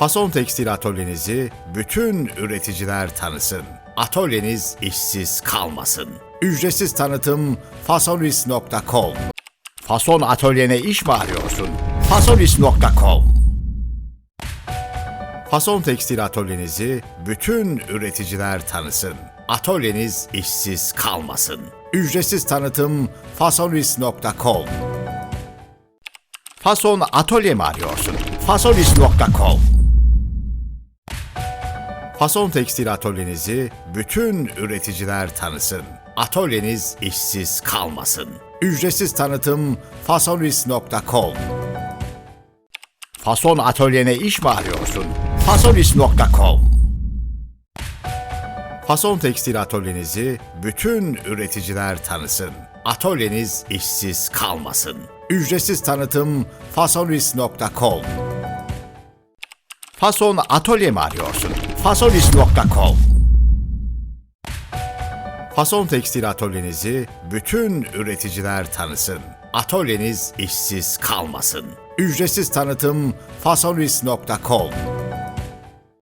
Fason Tekstil atölyenizi bütün üreticiler tanısın. Atölyeniz işsiz kalmasın. Ücretsiz tanıtım fasonis.com Fason atölyene iş mi arıyorsun? fasonis.com Fason Tekstil atölyenizi bütün üreticiler tanısın. Atölyeniz işsiz kalmasın. Ücretsiz tanıtım fasonis.com Fason atölye mi arıyorsun? fasonis.com Fason Tekstil atölyenizi bütün üreticiler tanısın. Atölyeniz işsiz kalmasın. Ücretsiz tanıtım fasonis.com Fason atölyene iş mi arıyorsun? fasonis.com Fason Tekstil atölyenizi bütün üreticiler tanısın. Atölyeniz işsiz kalmasın. Ücretsiz tanıtım fasonis.com Fason atölye mi arıyorsun? fasonis.com Fason Tekstil atölyenizi bütün üreticiler tanısın. Atölyeniz işsiz kalmasın. Ücretsiz tanıtım fasonis.com